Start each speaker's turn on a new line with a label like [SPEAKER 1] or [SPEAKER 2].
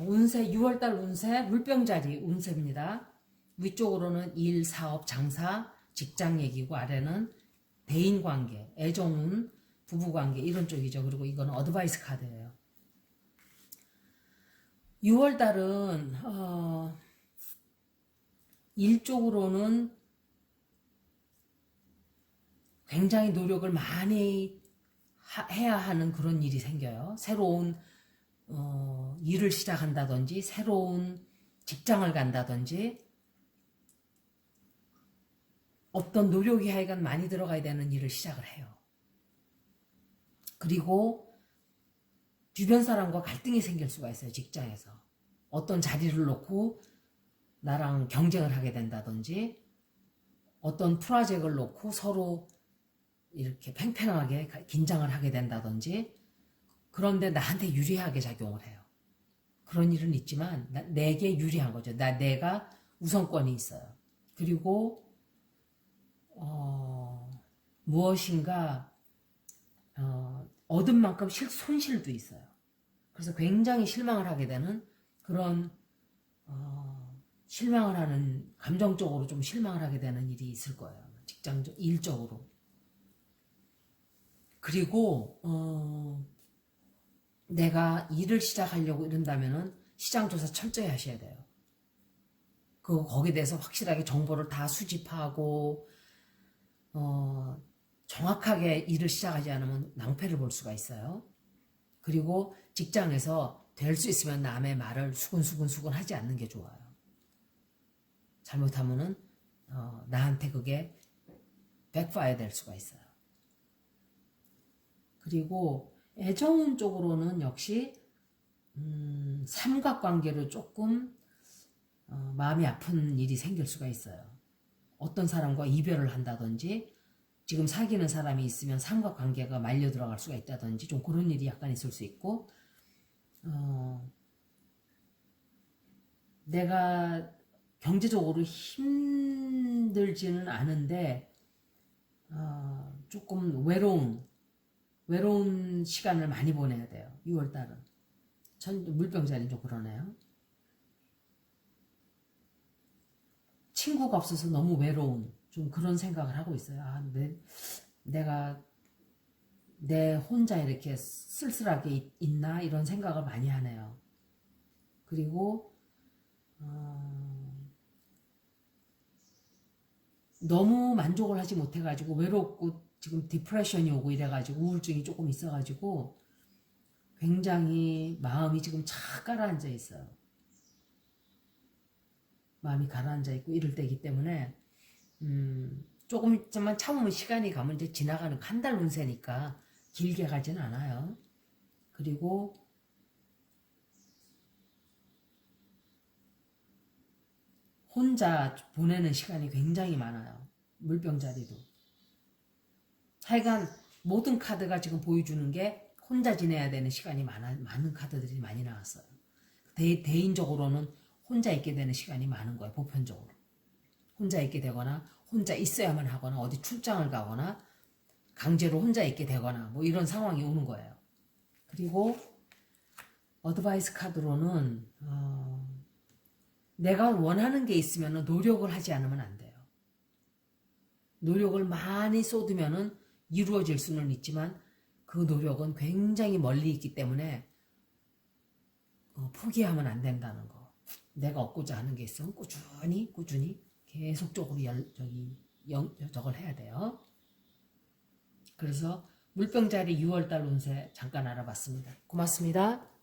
[SPEAKER 1] 운세 6월달 운세 물병자리 운세입니다. 위쪽으로는 일, 사업, 장사, 직장 얘기고 아래는 대인 관계, 애정운, 부부 관계 이런 쪽이죠. 그리고 이건 어드바이스 카드예요. 6월달은 어, 일 쪽으로는 굉장히 노력을 많이 하- 해야 하는 그런 일이 생겨요. 새로운 어, 일을 시작한다든지 새로운 직장을 간다든지 어떤 노력이 하여간 많이 들어가야 되는 일을 시작을 해요. 그리고 주변 사람과 갈등이 생길 수가 있어요. 직장에서. 어떤 자리를 놓고 나랑 경쟁을 하게 된다든지 어떤 프로젝트를 놓고 서로 이렇게 팽팽하게 가- 긴장을 하게 된다든지 그런데 나한테 유리하게 작용을 해요. 그런 일은 있지만 나- 내게 유리한 거죠. 나 내가 우선권이 있어요. 그리고 어, 무엇인가 어, 얻은 만큼 실, 손실도 있어요. 그래서 굉장히 실망을 하게 되는 그런 어, 실망을 하는 감정적으로 좀 실망을 하게 되는 일이 있을 거예요. 직장적 일적으로. 그리고 어, 내가 일을 시작하려고 이런다면은 시장 조사 철저히 하셔야 돼요. 그 거기에 대해서 확실하게 정보를 다 수집하고 어, 정확하게 일을 시작하지 않으면 낭패를 볼 수가 있어요. 그리고 직장에서 될 수 있으면 남의 말을 수근수근수근 하지 않는 게 좋아요. 잘못하면은 어, 나한테 그게 백파이어 될 수가 있어요. 그리고 애정운 쪽으로는 역시 음, 삼각관계로 조금 어, 마음이 아픈 일이 생길 수가 있어요. 어떤 사람과 이별을 한다든지 지금 사귀는 사람이 있으면 삼각관계가 말려 들어갈 수가 있다든지 좀 그런 일이 약간 있을 수 있고 어, 내가 경제적으로 힘들지는 않은데 어, 조금 외로운 외로운 시간을 많이 보내야 돼요. 6월 달은. 전 물병자리 좀 그러네요. 친구가 없어서 너무 외로운 좀 그런 생각을 하고 있어요. 아, 내, 내가 내 혼자 이렇게 쓸쓸하게 있- 있나 이런 생각을 많이 하네요. 그리고 어, 너무 만족을 하지 못해가지고 외롭고 지금 디프레션이 오고 이래가지고 우울증이 조금 있어가지고 굉장히 마음이 지금 착 가라앉아 있어요. 마음이 가라앉아 있고 이럴 때이기 때문에 음, 조금만 참으면 시간이 가면 이제 지나가는 한 달 운세니까 길게 가진 않아요. 그리고 혼자 보내는 시간이 굉장히 많아요. 물병 자리도. 하여간 모든 카드가 지금 보여주는 게 혼자 지내야 되는 시간이 많아, 많은 카드들이 많이 나왔어요. 대, 대인적으로는 혼자 있게 되는 시간이 많은 거예요. 보편적으로. 혼자 있게 되거나 혼자 있어야만 하거나 어디 출장을 가거나 강제로 혼자 있게 되거나 뭐 이런 상황이 오는 거예요. 그리고 어드바이스 카드로는 어, 내가 원하는 게 있으면 노력을 하지 않으면 안 돼요. 노력을 많이 쏟으면은 이루어질 수는 있지만 그 노력은 굉장히 멀리 있기 때문에 어, 포기하면 안 된다는 거. 내가 얻고자 하는 게 있으면 꾸준히 꾸준히 계속적으로 열, 저기 영, 저걸 해야 돼요. 그래서 물병자리 6월달 운세 잠깐 알아봤습니다. 고맙습니다.